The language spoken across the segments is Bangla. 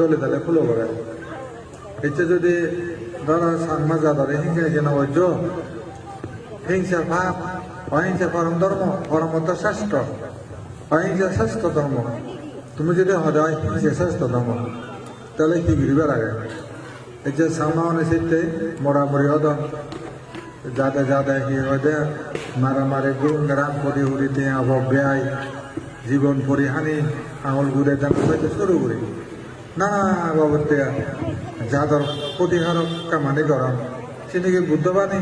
দলে ফুলো করে। এতে যদি ধরো সাংমা ধরে হিংসা যেন ঐর্য হিংসা ভাব অহিংসা পরম ধর্ম পরমত শ্রেষ্ঠ, অহিংসা শ্রেষ্ঠ ধর্ম। তুমি যদি সদায় হিংসা শ্রেষ্ঠ ধর্ম। তাহলে কি ঘুরিবে লাগে এই যে সামা অনুচিতে মোড়ামুড়ি হদন যাতে যাতে কি হদে মারামারি গুণ গ্রাম পরি উড়িতে আব ব্যয় জীবন, পরিহানি, আঙুল ঘুরে হইতে শুরু করি। নানা বাবদ যাদর প্রতিহারক কামানি গরম সেদিকে বুদ্ধবাণী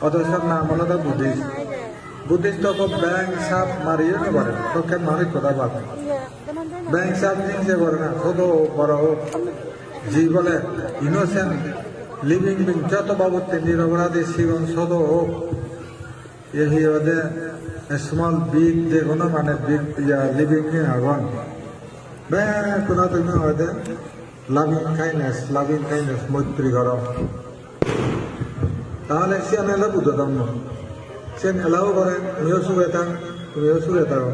অথচ নাম হলো দা বুদ্ধিস্ট বুদ্ধিস্ট তো ব্যাংক সাপ মারিয়ে না পারে তোকে মারি কথা বাদ ব্যাংক সাপ হিংসে করে না ছোট বড় হোক জি বলে ইনোসেন্ট লিভিং বিং যত বাবদে নিরপরাধী জীবন ছোট হোক এই ওদের স্মল বিগ যে মানে বিগ লিভিং আগন ব্যাংক কোনো তুমি ওদের লাভিং কাইন্ডনেস লাভিং কাইন্ডনেস মৈত্রী গরম তাহলে সে এলা বুদ্ধ ধর্ম সে এলাও করে তুমিও সুখে থাক তুমিও সুখে থাকো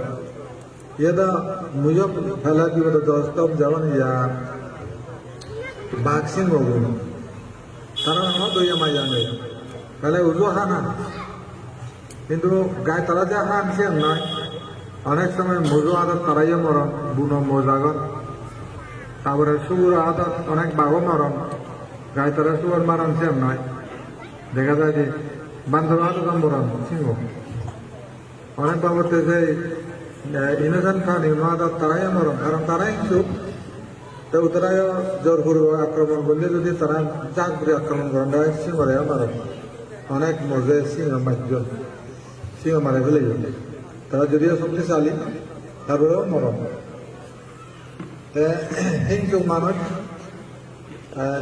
ইয়েদা মুজব ফেলা কি বলে দস্তম যেমন ইয়া বাক্সিং হগুন তারা আমার দইয়া মাই জানে তাহলে উজু হানা কিন্তু গায়ে তারা যা হান সে নয় অনেক সময় মজু আদত তারাইও মরণ, বুনো মজাগন তারপরে সুগুর আদত, অনেক বাঘও মরণ। গায়ে তারা সুগর মারণ সে নয়। দেখা যায় যে বান্ধব আদত মরণ, সিংহ। অনেক বাবদে যে ইনোসেন্ট খান ইমাদত তারাই মরণ, কারণ তারাই চুপ। তো তারাই জোর করব আক্রমণ করলে যদি তারা চাক করে আক্রমণ করেন তারা সিংহ রে মারে। অনেক মজে সিংহ মারজন সিংহ মারে ফেলে তারা যদিও শক্তিশালী তারপরেও মরণ হিংসুক মানুষ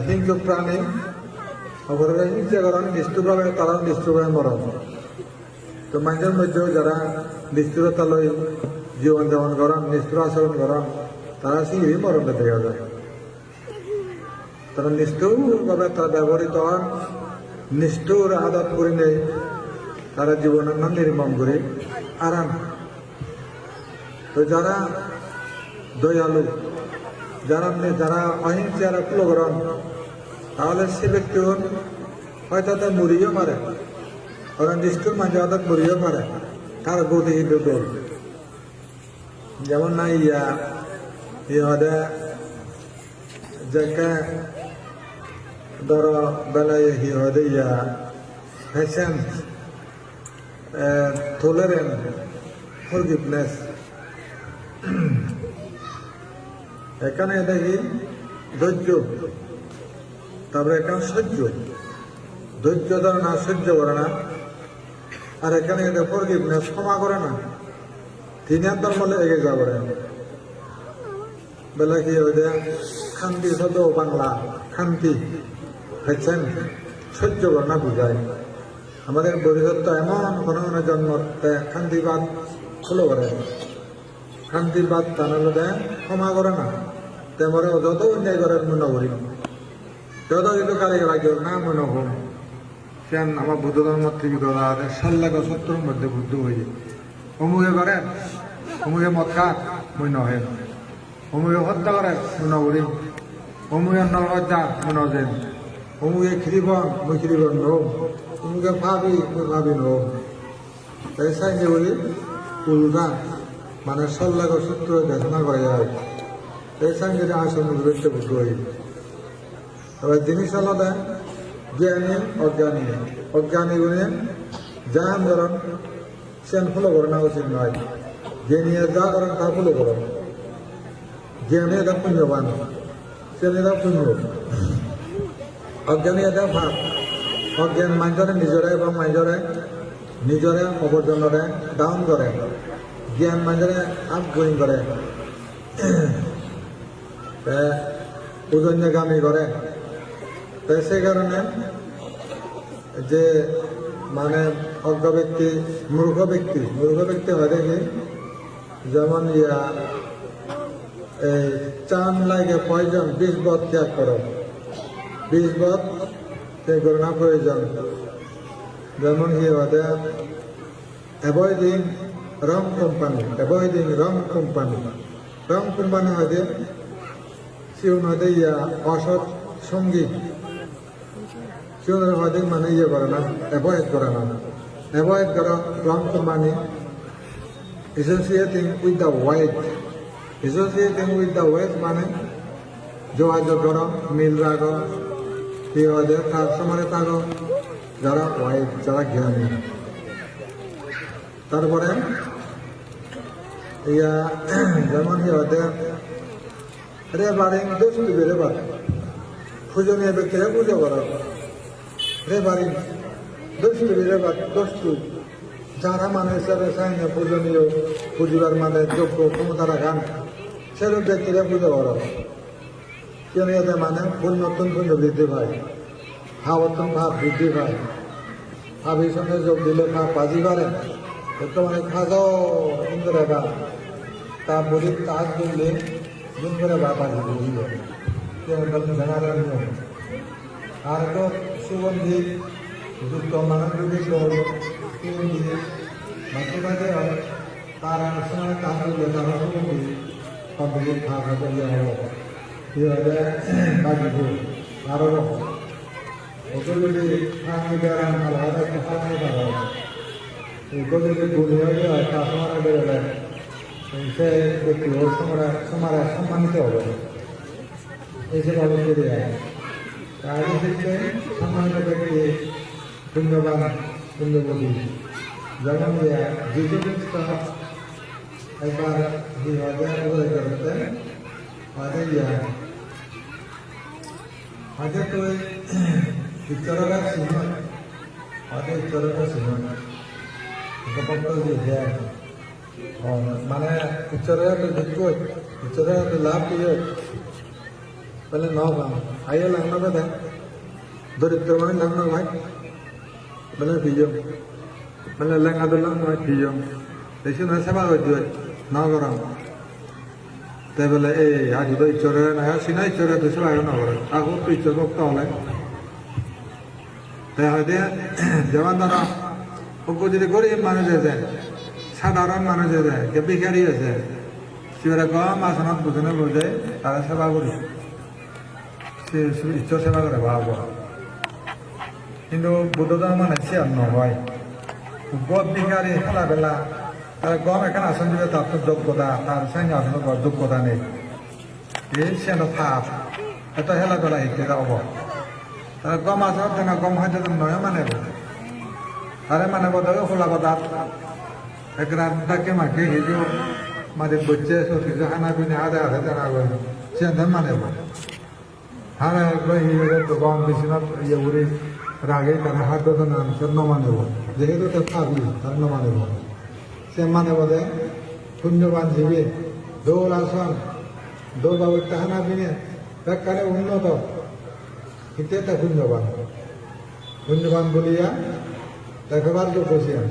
হিংসুক প্রাণী অপরের হিংসা করেন নিষ্ঠুরভাবে তারা নিষ্ঠুরভাবে মরণ তো মানুষের মধ্যেও যারা নিষ্ঠুরতা লই জীবন যাপন করেন নিষ্ঠুর আচরণ করেন তারা সিঁড়ি মরণে দেখা যায়। তারা নিষ্ঠুরভাবে তারা ব্যবহৃত হন নিষ্ঠুর আদত করে নেই তারা জীবনের নাম নির্মম করে আরাম। তো যারা দয়ালু, যারা যারা অহিংসা যারা কুলগ্রহণ তাহলে সে ব্যক্তি হন হয়তো তার মরিও পারে কারণ নিষ্ঠুর মাঝে অর্থাৎ মরিও পারে তার গতি কিন্তু যেমন না ইয়া ইহদে যাকে ধরো বেলায় ইহদে ইয়া ফ্যাশন tolerant, forgiveness. এখানে দেখি ধৈর্য। তারপরে এখানে সহ্য। ধৈর্য ধরে না সহ্য করে না। আর এখানে এদের ফরগিভনেস ক্ষমা করে না। তিনি আর এগিয়ে যা করে বেলা কি ওই যে শান্তি শব্দ বাংলা শান্তি হয়েছেন। সহ্য করে না বুঝায়। আমাদের বহিরত্ব এমন কোনো কোনো জন্ম দেয় শান্তিবাদ ফলো করে শান্তিবাদ টানালো দেয়, ক্ষমা করে না। তেমরে যত অন্যায় করে মনে করি। যত কিন্তু কালে লাগিও না মনে হোম সেন আমার বুদ্ধ ধর্ম থেকে ধরা আছে সাল্লাগ সত্তর মধ্যে বুদ্ধ হয়ে অমুকে করে, অমুকে মদ খা মই নহে অমুকে হত্যা করে, মনে করি। অমুকে নলগজ্জা মনে যেন অমুকে খিরিবন মই খিরিবন নহম অমুকে ভাবি মই ভাবি নহম তাই চাইনি বলি উল্টা মানে সল্লাগ সূত্র দেখানা করে যায় এই সঙ্গে আসল বিরুদ্ধে বুদ্ধ হয়ে এবার জিনিস আলাদা জ্ঞানী অজ্ঞানী অজ্ঞানী গুণে যা ধরন সেন ফলো করে না উচিত নয় জ্ঞানী যা করেন তা ফলো করেন জ্ঞানী এটা পুণ্যবান সেন এটা পুণ্য অজ্ঞানী এটা ভাব অজ্ঞান মানুষরে নিজরে এবং মানুষরে নিজরে অপরজনরে ডাউন করে জ্ঞান মানুষরে আপ করে উজন্যগামী করে তো সেই কারণে যে মানে অজ্ঞ ব্যক্তি মূর্খ ব্যক্তি মূর্খ ব্যক্তি হয় দেখি যেমন ইয়া, এই চান লাগে প্রয়োজন বিষ বধ ত্যাগ করো বিষ বধ ত্যাগ করো না প্রয়োজন যেমন কি ওদের avoiding wrong company, avoiding wrong company. Wrong company হয় সিউনতে ইয়া অসৎ সঙ্গী। সিউনের হয়তো মানে ইয়ে করে না, অ্যাভয়েড করে না। অ্যাভয়েড করা রং মানে associating with the white associating with the white মানে যোগাযোগ করো, মিল রাখো। কি হয় তার সময় থাকো যারা হোয়াইট যারা জ্ঞানী। তারপরে, ইয়া, যেমন হতে রেবারিং দোষ দিবে রেবার পূজনীয় ব্যক্তিরা পুজো করো। রেবারিং দোষ দিবে রেবার দোষ যারা মানে হিসাবে চাইনে পূজনীয় পুজিবার মানে যোগ্য ক্ষমতা রাখান সেরূপ ব্যক্তিরা পুজো করো। এতে মানে পুণ্য বৃদ্ধি পায় ভাবতন ভাব বৃদ্ধি পায়। ভাবির সঙ্গে যোগ দিলে ভাব বাজি পারে বর্তমানে খাজাও ইন্দিরা গা তা বলি কাজ করলে দিন বা বাজি নিয়ম আর তো সুগন্ধি যুক্ত মানবী সুগন্ধি তার কাজ করলে তারা সুগন্ধি করলে দুहाजार बाजिगु बार' बखर बेखौ जुदि आंनि बेराम खालामनायखौ खालामनो थाखाय बेखौ जुदि गुलियाव जोंहा थाखोमाना बेरायबाय मोनसे गोथौआव समारा समारा सम्मानित हबाय एसेबाबो गेलेया তাহলে দেখবেন সম্মানিত ব্যক্তি পুণ্যবান পুণ্যবলী যেমন যিশু খ্রিস্ট একবার দুই হাজার তাদের आज तो पिक्चराक सिंह माझ्या पिक्चराक सिनेमा तुका पडटो विद्यार्थी मला लाभ तुजे पहले नाव आइए लगना लागना का त्या दर इतरवाणी लागना भाई। पहिले फिजो पहिले लंगा तो लंगा फिजो ऐसे ना सेवा होती है ना करो তাই বলে এই আজি তো ইচ্ছরে না সিনা ইচ্ছরে তো সবাই না করে এখন তো ইচ্ছর ভক্ত হলে তাই হয়তো যেমন ধরো ওকে যদি গরিব মানুষ আছে সাধারণ মানুষ আছে কে ভিখারি আছে সিবারে কম আসনত বুঝনে বুঝে তারা সেবা করি সে ঈশ্বর সেবা করে ভাব কিন্তু বুদ্ধ ধর্ম মানে সে নহয় গদ ভিখারি খেলা বেলা তার গম এখানে আসন দিবে, তার তো যোগ্যতা, তার সাইনে আসন করার যোগ্যতা নেই। এই সেন ভাব এত হেলা বেলা হিতে যাব তার গম আসন তেনা গম হয়তো নয় মানে আরে মানে বদলে খোলা বদাত একরা ডাকে মাকে হিজো মাঝে বচ্চে সত্যি খানা পিনে আদে আদে তেনা গই সেন মানে হারে তো গম বেশি না ইয়ে উড়ি রাগে তারা হাত তো নাম সে নমানেব যেহেতু তার খাবি তার নমানেব সে মানে বলে পুণ্যবান জীবে, দৌল আসন, দৌল বাবু তাহানা বিনে উন্নত। কিন্তু এটা পুণ্যবান পুণ্যবান বলিয়া দেখবার লোক বসিয়া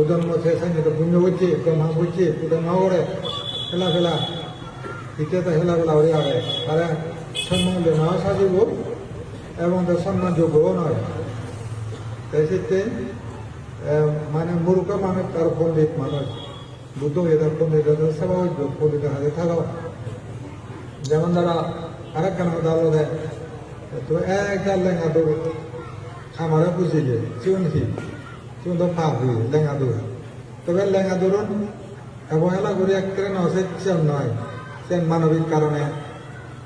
ওজন মধ্যে সাইনে তো পুণ্য হচ্ছে, ব্রহ্মা হচ্ছে পুজো ন করে খেলা ফেলা। ইতে তো হেলা ফেলা হয়ে আগে তারা সম্মান না সাজিব এবং তার সম্মানযোগ্যও নয়। তাই সেতে মানে মূর্খ মানুষ তার পণ্ডিত মানুষ, বুদ্ধ হয়ে তার পণ্ডিত সেবা হইব পণ্ডিত হাতে থাকা। যেমন তারা আরেক কেন দালো দেয় তো এক জাল লেঙ্গা দৌড় খামারে বুঝিলে চিউন হি চিউন তো ফাঁক দিয়ে লেঙ্গা দৌড় তবে লেঙ্গা দৌড়ুন অবহেলা করে একেবারে নসে চেন নয়, চেন মানবিক কারণে।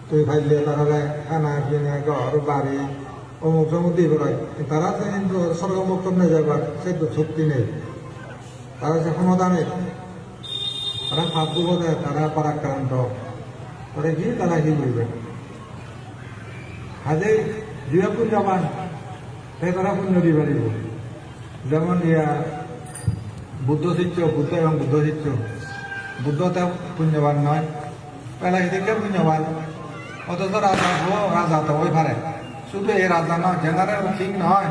তুই ভাইলে তাহলে খানা, পিনে, ঘর, বাড়ি অমুক সমুক দিয়ে বেড়ায় তারা কিন্তু স্বর্গমুক্ত নিয়ে যাবার সে তো শক্তি নেই। তারা সে ক্ষমতা নেই তারা ভাব দেয় তারা পরাক্রান্ত। করে কি তারা কি বলবে? কাজে যিয়ে পুণ্যবান সেই তারা পুণ্য দিয়ে পারিব যেমন ইয়া, বুদ্ধ শিষ্য, বুদ্ধ এবং বুদ্ধ শিষ্য। বুদ্ধ তো পুণ্যবান নয় পেলা হিদিকে পুণ্যবান? অথচ রাজা রাজা তো ওই পারে শুধু এই রাজা নয়। জেনারেল কিং নয়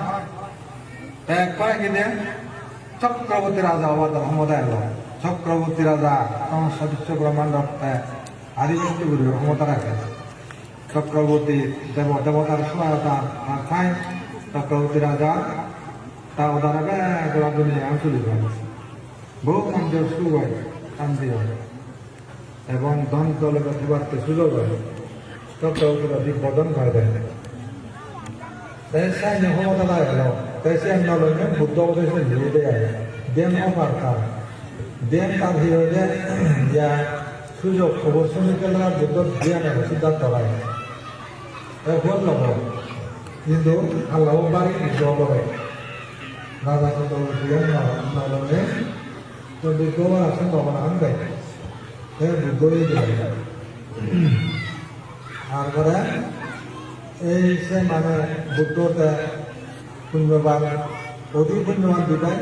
চক্রবর্তী রাজা হবার ক্ষমতা এলো। চক্রবর্তী রাজা তখন সদস্য ব্রহ্মাণ্ড আদিবাসী গুরু ক্ষমতা রাখে। চক্রবর্তী দেব দেবতার সহায়তা আর খায় চক্রবর্তী রাজা তা ওদারা দুনিয়া আঞ্চলিক বহু মন্দির হয় শান্তি হয়। এবং ধন দলে বাড়তে সুযোগ হয়। তত অধিক বদন হয় দেয়। সাইনে ক্ষমতা লাগে তাই সে নলনে বুদ্ধ অবদেশে দিয়ে দেয় দেন অপার কার দেন কার হিরোদে ইয়া সুযোগ খবর শুনে গেলে বুদ্ধ দিয়ে নেবে সিদ্ধান্ত হয় এখন লব কিন্তু আল্লাহ বাড়ি জল হয় রাজা দিয়ে নলনে তো বুদ্ধ আছে তখন আনবে হ্যাঁ বুদ্ধই দেয় তারপরে এই সে মানে বুদ্ধটা পুণ্যবান অতি পুণ্যবান দুটাই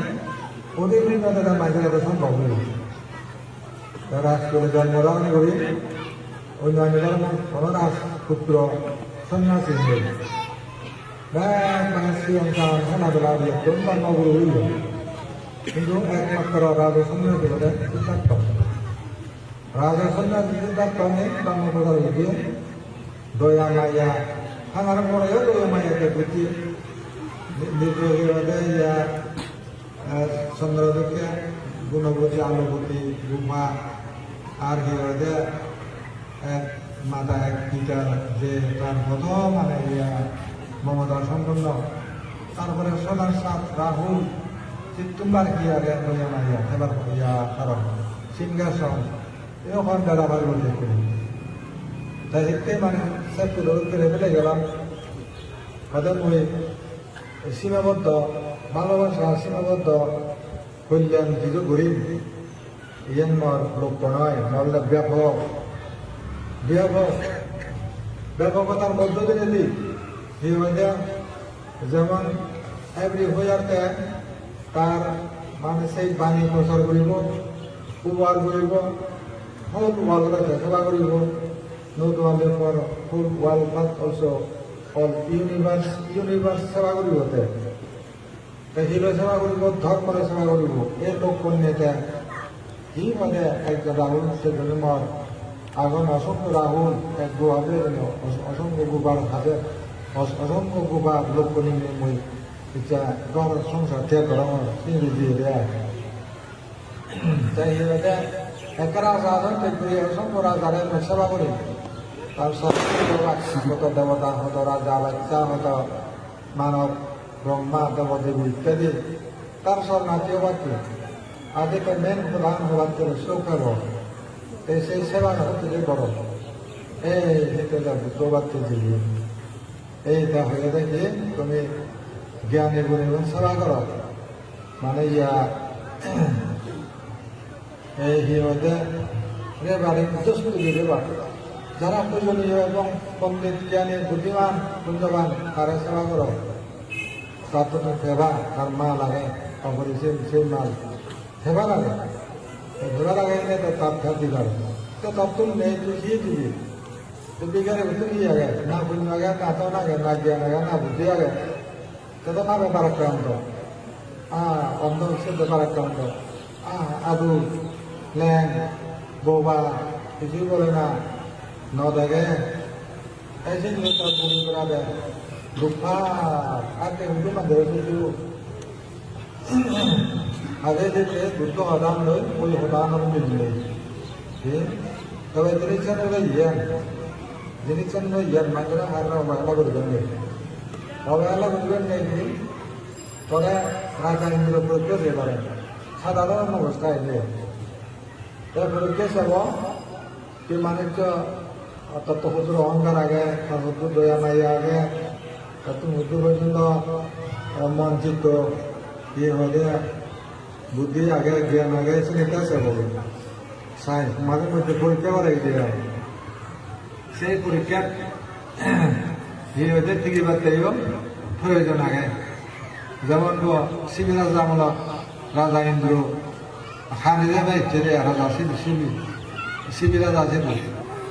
অতি পুণ্যতা মাঝে একটা সম্ভব হইল রাজকুলে জন্মগ্রহণ করি অন্যান্য ধর্ম কোনো রাজপুত্র সন্ন্যাসী শ্রীলঙ্কার খেলাধুলা নগর হইল। কিন্তু একমাত্র রাজা সন্ন্যাসী বলে সিদ্ধার্থ রাজা সন্ন্যাসী সিদ্ধার্থ নেই ব্রহ্মপ্রদার হইতে দয়া, মায়া 하나는 뭐래요? 도요마야 되겠지. নির্দেশে ইয়া চন্দ্রদকে গুণবতী আলোবতী রূপা আর কি হতে এক মাতা এক পিতা যে তার কত মানে ইয়া মমতা সম্পন্ন তারপরে সোনার সাত রাহুল চিত্তুম্বার কি আর ইয়া এবার ইয়া কারণ সিংহাসন এরকম বেড়াবার বলতে করি মানে সেগুলো করে ফেলে গেলাম। হয়তো ওই সীমাবদ্ধ ভালোবাসা সীমাবদ্ধ, কল্যাণ কিছু গরিব ইয়ানমার লক্ষ্য নয় নাহলে ব্যাপক ব্যাপক, ব্যাপকতার মধ্য দিয়ে হয়ে যেমন এভরি হইয়াতে তার মানে সেই বাণী প্রচার করিব, উপহার করিব ফুল ওয়ালতে সেবা করিব। Not only for full world but also all universe universe সেৱা কৰিব হিৰো সেৱা কৰিব ধৰ্মৰে সেৱা কৰিব এই লোক কন্যাতে সি মানে এক ৰাহুল জন্মৰ আগন অসংখ্য রাহুল, এক গোহাবে অসংখ্য গোবার হাতে অসংখ্য গোবার লোক কন্যা মই এতিয়া ঘর, সংসার ত্যাগ করা চিনি দিয়ে তাই হিরোতে একরা সাধন করে অসংখ্য রাজারে সেবা করি তাৰপিছত আগত দেৱতা হত ৰাজা বাচ্চা হত মানৱ ব্ৰহ্মা দেৱদেৱী ইত্যাদি তাৰপিছত নাতীয় বাক্য আদিকে মেন প্রধান হবাক্য শোক হব এই সেই সেবা হতে বড় এই বাক্য দিবি এইটা হয়ে দেখি তুমি জ্ঞানী গুণী সেবা করো মানে ইয়া এই হিরোতে রে বাড়ি দোষ রে বাড়ি যারা পূজনীয় এবং পণ্ডিত জ্ঞানী বুদ্ধিমান পুণ্যবান তারা সেবা করো। তো সেবা তার মা লাগে সে সেই মাল। সেবা লাগে। সেবা লাগে না তো তার ফের দিবার তো তব তুমি নেই তুই দিয়ে দিবি। তো বিজ্ঞানে বুদ্ধি দিয়ে আগে। না পুণ্য আগে, না তো না আগে, না জ্ঞান আগে, না বুদ্ধি আগে। তো তো না ব্যাপার আক্রান্ত আহ অন্ধবিশ্বাস ব্যাপার আক্রান্ত আহ আবু ল্যাং বোবা কিছুই বলে না। নদাগে ऐसे नहीं होता पूरी करा दे गुफा आते उनको ना दे तो আগে যেতে দুটো হদান লই ওই হদান আর মিললে তবে জিনিসের হলো ইয়ান জিনিসের হলো ইয়ান মাত্র আর না বাংলা করবেন নেই অবহেলা করবেন নেই পরে রাজা ইন্দ্র প্রত্যেক এবারে সাধারণ অবস্থায় নেই তারপরে কে সব কি মানিক অর্থাৎ হুজুর অহংকার আগে হুজুর দয়া মাইয়া আগে। তার হুজুর পর্যন্ত মঞ্চিত ইয়ে হলে বুদ্ধি আগে, জ্ঞান আগে সেটা আছে বলে। সায়েন্স, মাঝে মধ্যে পরীক্ষা করে দিয়ে সেই পরীক্ষা হিরোদের থেকে বার্তাইও প্রয়োজন আগে। যেমন শিবিরাজ আমলক রাজা ইন্দ্র খানিজা দায়িত্ব রাজা শিবি শিবিরাজ আছে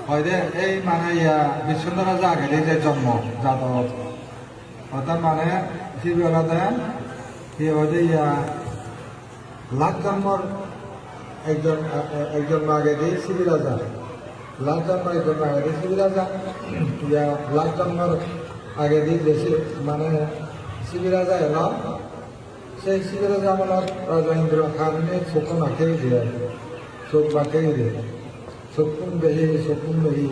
হয়তো এই মানে ইয়া বিশ্বনাথ রাজা আগে যে জন্ম যাদব অর্থাৎ মানে শিবরাতে সি হয়তো ইয়া, লাখ জন্মর একজন একজন আগে দিয়ে শিবি রাজা লাখ জন্ম একজন আগে দিয়ে শিবি রাজা ইয়া, লাখ জন্মর আগে দিয়ে বেশি মানে শিবি রাজা এলাম সেই শিবি রাজা আমার রাজা ইন্দ্র খান চোখ না খেয়ে দিয়ে, চোখ বা দিয়ে। বেহি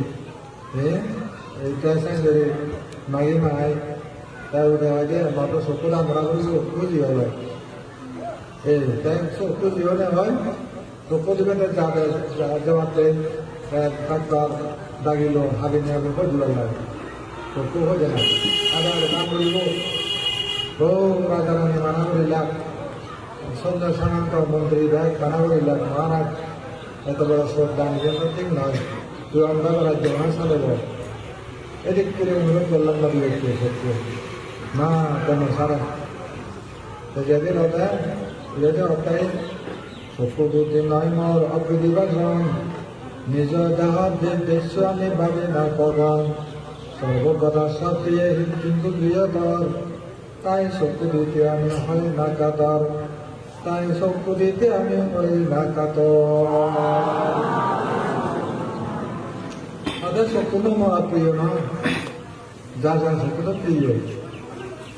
eh এইটা সাইন্ডে মাগি মাই তাই উঠে আগে মাত্র সকুন আমরা করি খুঁজি হলো এই তাই খুঁজি হলে হয় চকু দিবে যাবে যাওয়াতে ডাক্তার দাগিল হাবি নিয়ে লাগে চকু হয়ে না আবার কাম করিব ও রাজা রানী মানা করিলাম সন্ধ্যা সামন্ত মন্ত্রী রায় মানা করিলাম মহারাজ এত বড় শ্রদ্ধা নিজের ঠিক নয়। তুই অন্ধকার রাজ্য ভাষা দেব এদিক করে অনুরোধ করলাম না দিয়ে সত্য। না, কেন সারা? তো যেদিন হতে যেদিন চকু দুটি নয় মোর অবিদিবাসন নিজ দেহ দেশ আমি ভাবি না কগন সর্বকথা সব দিয়ে কিন্তু প্রিয়তর। তাই চকু দিতে আমি হই না কাতর। তাই দিতে আমি হই না কাতর তাদের চকুনো মরা প্রিয় নয় যা যা চকুনো প্রিয়।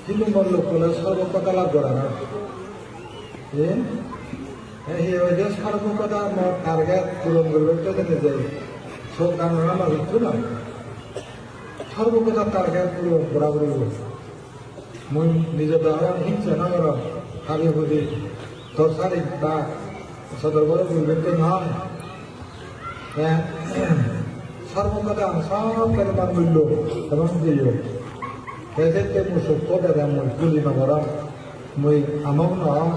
কিন্তু মোর লোকলে সর্বকথা লাভ করে না। এ? এই যে সর্বকথা মোর টার্গেট পূরণ করবে দেখে যাই সব গান আমার একটু না। সর্বকথা টার্গেট পূরণ করা করিব মই নিজে দেহৰ হিংসা নকৰ হাবি সুধি তোৰ চাৰি বা সদর বলে বলবে নহয় সর্বকথা সব কেনবার মূল্য এবং দিও সেক্ষেত্রে মই সত্য দাদা মই তুলি নকৰম মই আমক নহম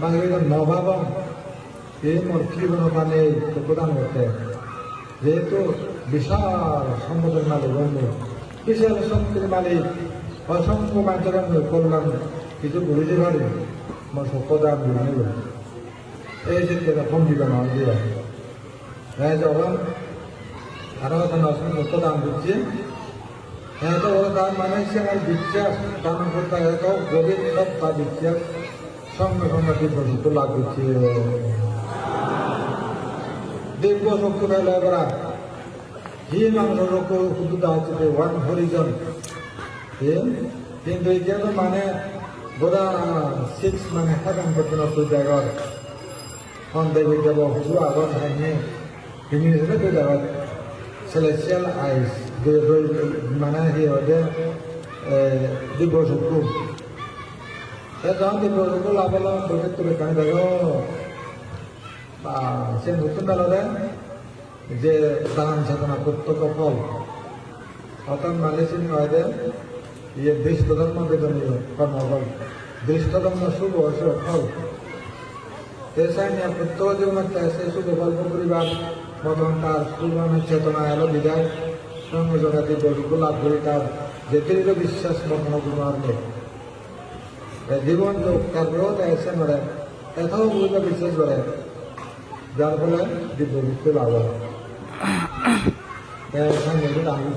বাহিৰত নভাবম এই মোৰ জীৱনৰ কাৰণে প্ৰদান করতে যেহেতু বিশাল সম্পদের মালিক অন্য বিশাল শক্তির মালিক, অসংখ্য মানুষের করলাম কিছু বুঝতে পারি আমার সত্যতা আমি নেব এই যে এরকম দিবে না দিয়ে হ্যাঁ যখন আরও একটা নতুন সত্যতা আমি দিচ্ছি হ্যাঁ তো ওরা মানে হচ্ছে আমার বিশ্বাস কারণ করতে এত গভীর সব তার বিশ্বাস সঙ্গে সঙ্গে দিব্য লাভ দিচ্ছে দিব্য শক্তি পেলে করা হি মানুষ শুধু আছে ওয়ান হরিজন কিন্তু এতিয়াতো মানে বোধা সিক্স মানে হেভেন পর্যন্ত তুই জায়গার সন্দেহ যাব হুজু আগত হাইনে ইংলিশে তুই জায়গাত। সেলেচিয়াল আইস মানে সি হয় দিব্য চকু যখন দিব্য চকু লাভ লম বৈঠক তুলে কানি দেখো বা সে নতুন বেলাতে যে দান সাধনা প্রত্যক্ষ ফল অর্থাৎ মালয়েশিয়ান হয় ইয়ে দৃষ্ট ধর্ম বেদনীয় কর্মফল দৃষ্ট ধর্ম শুভ অশুভ ফল এসাই নিয়ে প্রত্যেক জীবনের সে শুভ গল্প পরিবার প্রথম তার পূর্বানের চেতনা এলো বিদায়। সঙ্গে জগাতে গরিব লাভ করে তার যে দৃঢ় বিশ্বাস কখনো নেই। জীবন লোক তার রোধ এসে মরে এথাও বুঝতে বিশ্বাস করে যার ফলে দিব্য মুক্তি লাভ হয়। আমি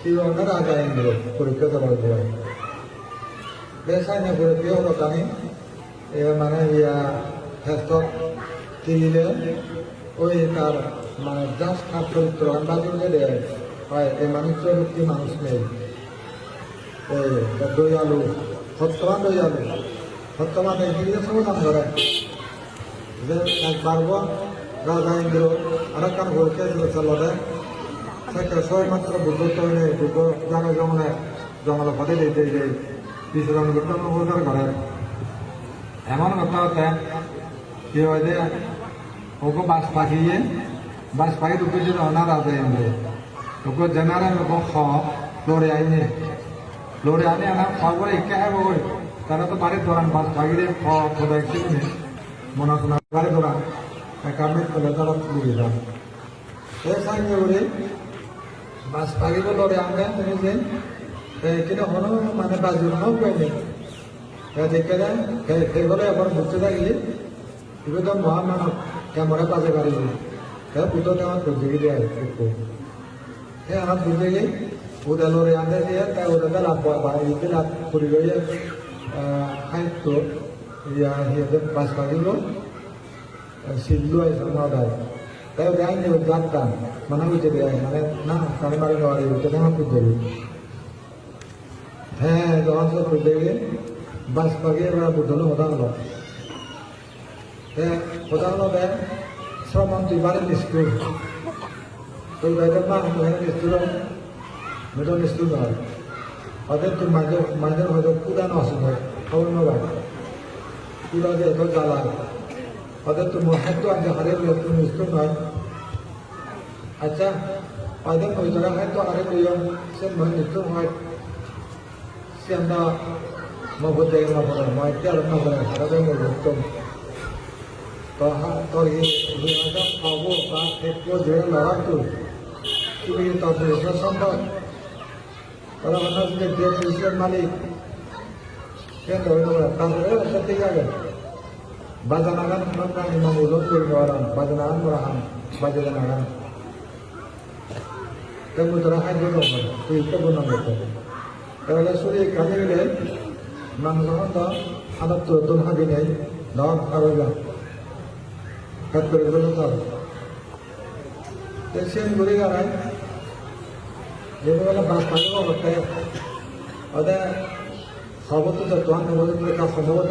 পরীক্ষা করার পরে বেসাইনে পরীক্ষা হলো তানি এ মানে ইয়া ক্ষেত্র কিনিলে ওই তার মানে যাস খাপ চরিত্র আন্দাজ দেয় হয় এই মানুষ চরিত্র মানুষ নেই ওই দয়ালু সত্যবান দয়ালু সত্যবান এইদিকে সমাধান করে যে একবার রাজা ইন্দ্র আর একখান পরীক্ষা ছিল চলতে সেটা ছয় মাত্র বুদ্ধ তৈরি বুদ্ধ জানে জমনে জঙ্গল ফাটে দিতে যে বিশ্বরণ করতে উপকার করে। এমন কথা হতে কি হয় যে, ওকে বাস পাখিয়ে বাস পাখি দুটো ছিল না রাজা ইন্দ্র ওকে জেনারে ওকে খ, লড়ে আইনে। লড়ে আনি আনা খাবার একে হ্যাঁ বই তারা তো বাড়ির দৌড়ান বাস পাখিরে খ খোদা একটু মনে শোনা বাড়ি দৌড়ান কামিল করলে তারা তুলে এই সাইনে বলে বাস পাগিব লড়ে আনলে তুমি যে কিন্তু হনো মানে বাজুর হোক পাইনি দেখে দেন সেই বলে এখন বুঝতে থাকলে এবার তো মহামানব ক্যামেরা বাজে পারিব হ্যাঁ পুতো বুঝে গিয়ে দেয় হ্যাঁ আমার বুঝে গিয়ে ওটা লড়ে আনতে দিয়ে তাই ওটা লাভ বাড়িতে লাভ করি গিয়ে খাইত ইয়া হিয়াতে বাস পাগিব সিল্লু আইসা মাদায় তাই দেয় নি যাত্রা মানে বুঝে দেয় মানে না কানে মারে নেওয়ারি হচ্ছে না বুঝে দেবে হ্যাঁ যখন সব বুঝে গিয়ে বাস পাখি এবার বুঝলো হতা হলো হ্যাঁ হতা হলো দেয় শ্রমন্ত্রী বাড়ির স্কুল ওই বাইরের মা ওখানে স্কুল মিডল স্কুল নয় ওদের তো মাঝে মাঝে হয়তো পুরানো অসুবিধা খবর নয় পুরা যে এত জ্বালা ওদের তো মহাত্ম আছে হারে নতুন স্কুল নয় আচ্ছা ওদের ওই জায়গা হয়তো আরে লইম সে মনে স্কুল হয় সে আমরা মগজ জায়গা না পড়ে মই তেল না পড়ে হারে মগজ তো তোর এই বিনোদন পাবো বা একটু জোরে লড়াতো তুমি তাদের এটা সম্ভব তারা মনে হচ্ছে যে পুলিশের মালিক সত্যি যাবে বাজানাগান নন্দা ইমাম উজত করে নেওয়ারান বাজানাগান মরাহান বাজানাগান তেমন তোরা খাদ্য নম্বর তুই তো গুণ করতে তাহলে শরীর কাজে গেলে মাংস তো আদার তো তোর হাবি নেই নন আরও যা কাজ করে গেলে তো সেম ঘুরে গেলায় যেগুলো বাস পাইব করতে ওদের সর্বত্র তো তোমার নবদের কাজ সম্ভবত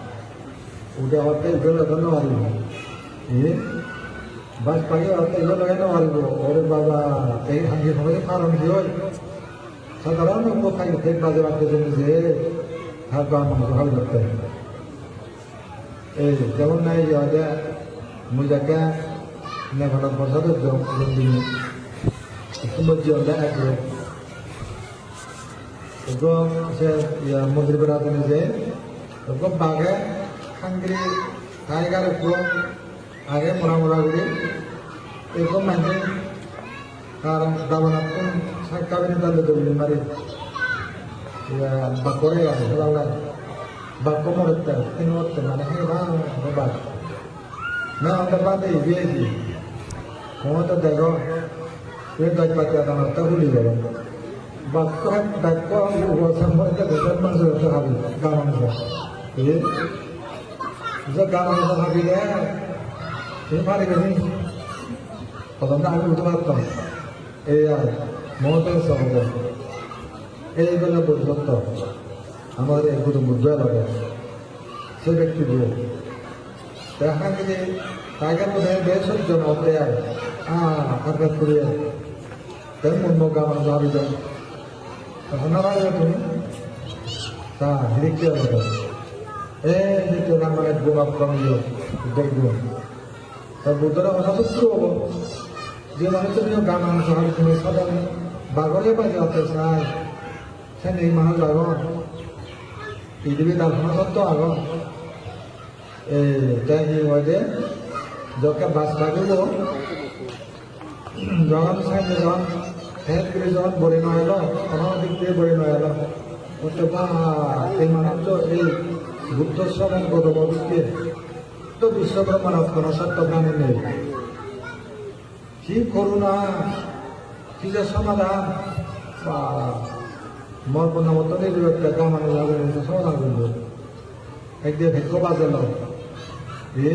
নাকি এ আর কত হাবি দেখতে হিট মানুষ এই আরও দিন ভয় দেখান না উড়বে এই সমস্যা বা উঠে হতে গেলে ধন্যবাদ এ বাস পাখি হতে গেলে কেন মারিব ওরে বাবা এই হাঙ্গি সময় কারণ কি হয় সাধারণ কোথায় ফেক বাজে রাখতে জন্য খানগিরি টাইগার উপর আগে মোড়া মোড়াগুড়ি এরকম মানুষ তার দাবানা কোন কাবিনে তাদের দৌড়ি মারি বা করে আছে বাংলা বা কোমরতে তিন মরতে মানে হে বা বাবা না আমাদের বাদে বিয়েছি ক্ষমতা দেখো এই দৈপাতি আদানতা ভুলি গেল বাক্য বাক্য সম্পর্কে দেশের মানুষের হবে বাংলা এই গান ভাবিলে তুমি পারিবে নি প্রথমটা আমি উঠতে পারতাম এই আর মমতার সহজ এইগুলো বুদ্ধত্ব আমাদের এগুলো বুঝবে লাগে সে ব্যক্তি দিয়ে দেখা গেলে তাকে বোধ বেশ জন হতে আর আঘাত করিয়ে তেমন গান মানুষ ভাবিলেন ধন্যবাদ তুমি তা হবে এই দ্বিতীয় নাম্বারের গুণ অক্রমীয় দেখব। তা বুদ্ধরা অনাসূত্র হব যে মানুষের নিয়ে মানুষ হবে তুমি সাধারণ বাগরে বাজে হতে চায় সে নেই মানুষ আগন পৃথিবী দার্শনা সত্য আগন এই তাই হি হয় যে যকে বাস থাকিব যখন সাইড যখন হেড করে যখন বলে নয় এলো কোনো দিক দিয়ে বলে নয় এলো বলতে বা এই মানুষ তো এই বুদ্ধ শ্রবণ গৌরবকে তো বিশ্বব্রহ্মাণ্ড কোনো সত্য প্রাণী নেই। কি করুণা, কি যে সমাধান? বা মর কোনো মতো নেই একটা কামানো যাবে সমাধান করব একদিকে ভেক্য বাজেল এ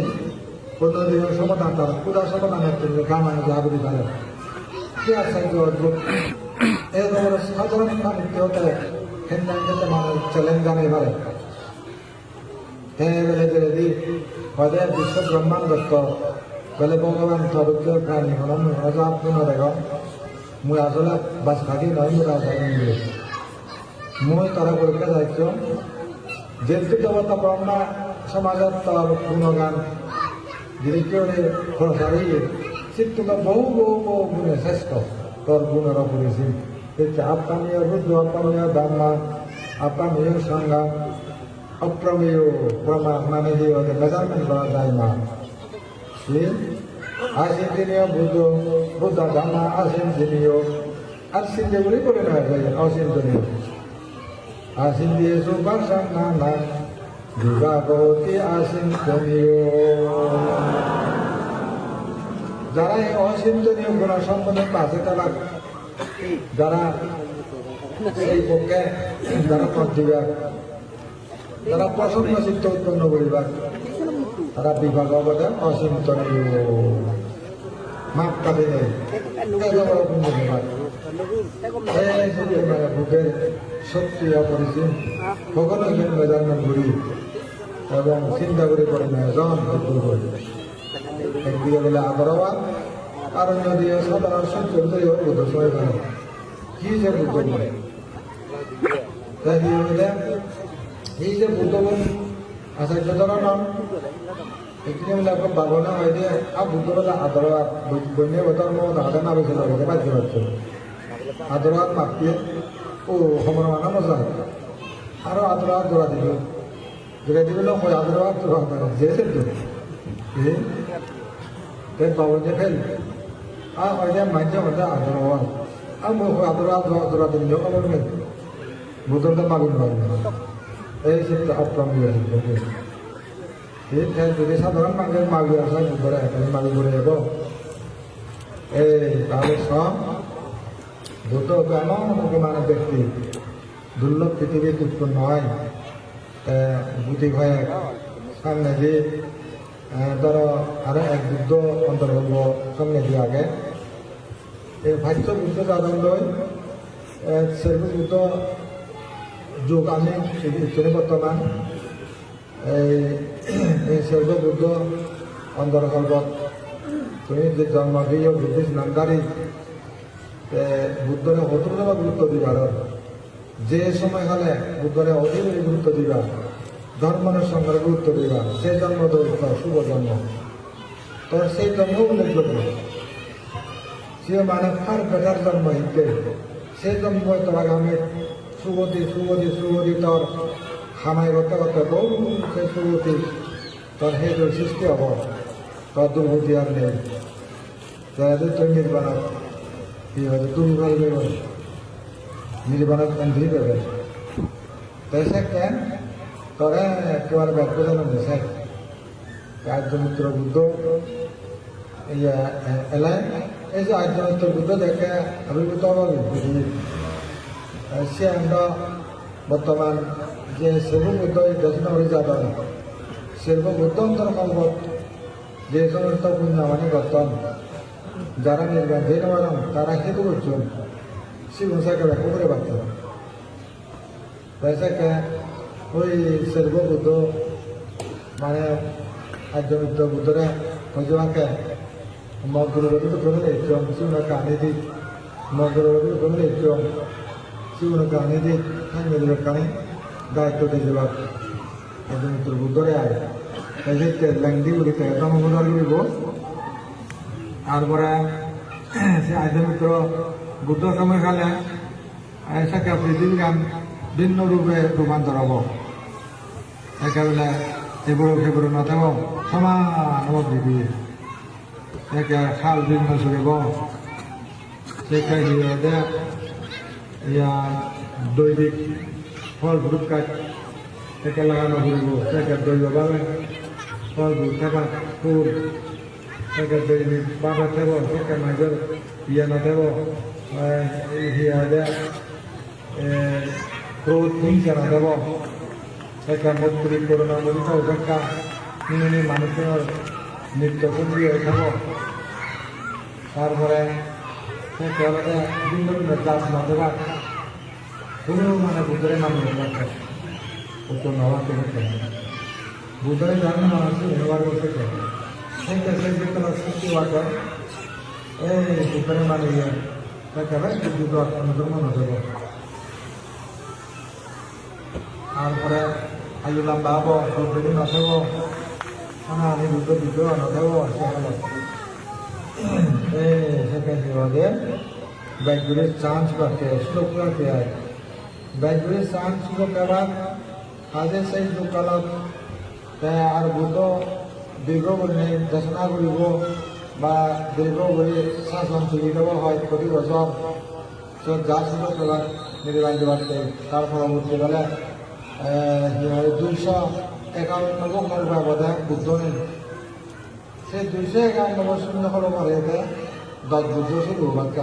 কোনো দিনের সমাধান তার পুরা সমাধান একটা কামানো যাবে পারে। কি আশ্চর্য অদ্ভুত? এরকম সাধারণ মানুষকে হতে হিন্দাঙ্গিতে মানুষ চ্যালেঞ্জ জানাই পারে। হ্যাঁ বেলে বেলে দি হদে বিশ্ব ব্রহ্মাণ্ডত্ব বেলে, ভগবান তরুক্য প্রাণী, হলাম হয়তো আপনি দেখ মুই আসলে বাস থাকি নয় মুই আসলে মই তারা পরীক্ষা যাইছ। যেহেতু দেবতা ব্রহ্মা সমাজত তার গুণগান যিনি খরচারি চিত্তটা বহু বহু বহু গুণে শ্রেষ্ঠ তোর গুণের অপরিসীম আপ্রামীয় রুদ্র অপ্রামীয় ধাম্মা আপ্রামীয় সংজ্ঞা। অপ্রমেয় প্রমা মানে যে ওদের মেজারমেন্ট করা যায় না আচিন্তনীয় বুদ্ধ বুদ্ধ ধাম্মা আচিন্তনীয় আর চিন্তাগুলি করে নেওয়া যায় অচিন্তনীয় আচিন্তিয়েশু ভাষা নানা বিভাগতি আচিন্তনীয় যারা এই অচিন্তনীয় গুণ সম্পন্ন আছে তারা যারা সেই পক্ষে যারা মত যারা প্রসন্ন চিত্ত উৎপন্ন করিবা। তারা বিভাগ অবদান, অচিন্তনীয়। মাপ কাটে বুকের শক্তি অপরিসীম কখনো কিন্তু মেজান্ন ঘুরি এবং চিন্তা করে করে দূর করে একদিকে বলে আদরবাদ আর অন্যদিকে সাধারণ বুদ্ধ সময় কি যে বুদ্ধ এই যে বুদ্ধবন আচার্য ধরা নাম এখানে বলে এখন বাবনা হয় যে আর বুদ্ধ বলে আদরবাদ বন্য বতর মত আদা না বেশি লাগে বাধ্য পাচ্ছে আদরবাদ মাপিয়ে ও সময় মানা মজা আরও আদরবাদ জোড়া দিল জোড়া দিবলে হয় আদরবাদ জোড়া মানে যে তো cái bầu như thế à ở đây mạnh cho mình ra ở đâu à mua hoa đồ ra đồ ra ấp trong người thì thế jadi saudara manggil manggil saya boleh kalau manggil boleh kok eh kalau so butuh kamu bagaimana ব্যক্তি দুর্লভ পৃথিবীতে উৎপন্ন হয় বুদ্ধি ভয়ে সামনে যে ধরো আরও এক যুদ্ধ অন্তর্ভুক্ত সামনে দিয়ে আগে এই ভাষ্য বুদ্ধ যাদন লই সেরকম বুদ্ধ যুগ আমি এখানে বর্তমান এই সেরব বুদ্ধ অন্তর্গত তুমি যে জন্ম দিয়ে বুদ্ধিষ্ট নামদারি বুদ্ধরে অতুল গুরুত্ব দিবার যে সময় হলে বুদ্ধরে অধিক গুরুত্ব দিবা। ধর্মের সঙ্গে গুরুত্ব দিবা। সে জন্ম দরিদ্র শুভ জন্ম। তোর সেই জন্ম উল্লেখযোগ্য। সে মানে ফার বেটার জন্ম হিতে। সে জন্ম তোমার আমি সুগতি সুগতি সুগতি তোর খামাই করতে করতে বহু সে সুগতি তোর সেই সৃষ্টি হব, তোর দুর্গতি আর নেই। যাদের তুই নির্বাণত কি হয়তো দুর্বল দেবে নির্বাণত বন্ধি দেবে। তাই সে কেন? তবে একেবারে ব্যক্ত যেন দেশে আর্যমিত্র বুদ্ধ ইয়া এলাই। এই যে আর্যমিত্র বুদ্ধ দেখে আবির্ভূত হবে যে শিব বুদ্ধ এই দক্ষিণ হরিজাতন শিব বুদ্ধ অন্তর্কল্প যে সমস্ত পুণ্যমানি গতন যারা যে নেওয়ার তারা হেতু করছেন শিব মশাকে ব্যাখ্যা করে পারতেন তাই ওই সর্ববুদ্ধ মানে আর্যমিত্র বুদ্ধরে হজমাকে মগুরবী তো কোনো ইচ্ছম শিবনকে আনি দি মগুরবী তো কোনো ইচ্ছম যাবার আর্যমিত্র বুদ্ধরে আয়। তাই যে ল্যাংদি বলি তাই দমগুদার করিব তারপরে সে আর্যমিত্র বুদ্ধ সময় কালে সাক্ষা পৃথিবী গান ভিন্ন রূপে রূপান্তর হব। একেবারে এগুলো সেগুলো নথাব সমান হব পৃথিবী একে খাল ভিন্ন চলিব সেখাই ইয়াৰ দৈনিক ফল ফ্ৰুট কাট একেলগে নকৰিব তেখেত দৈব বাবে ফল ফ্ৰুট থকা ফুল তেখেত দৈনিক পাত থাকিব তেখেত মাজৰ বিয়া নাথাকিব সিহঁতে ক্রোধ, হিংসা না দেব একটা মৈত্রী করোনা মরিত উপেক্ষা মিনি মানুষের নিত্য সঙ্গী হয়ে থাকব। তারপরে সেগুলোতে বিভিন্ন জাত মতবাদ। কোনো মানে বুদ্ধরে নাম রাখে উত্তর নবাদ করতে বুদ্ধরে জানে মানুষ অনুবাদ করতে সেইটা সেই যেগুলো সৃষ্টি হওয়াটা এই বুদ্ধরে মানে একেবারে যুদ্ধ ধর্ম নজর তারপরে আলু লম্বা হব দুর্যোগী নথাব আমি দুটো দুটো নথাব সেখানে সেখানে ওদের ব্যাগগুলির চান্স পাচ্ছে শ্লোক রাখতে হয় ব্যাগগুলির চান্স শ্লোক এবার কাজে সেই দোকানত আর বুদ্ধ দীর্ঘ বলি দেশনা করিব বা দীর্ঘ বলি শাসন চলি দেওয়া হয় প্রতি বছর যা সুযোগ পেলাম নির্বাণ দেওয়ার তার পরবর্তীকালে দুইশো একাউন্ন নম্বর বোধ বুদ্ধ নেই সে দুইশো একানব্বই শূন্য হলো পরে দশ বুদ্ধ শুরু বাক্য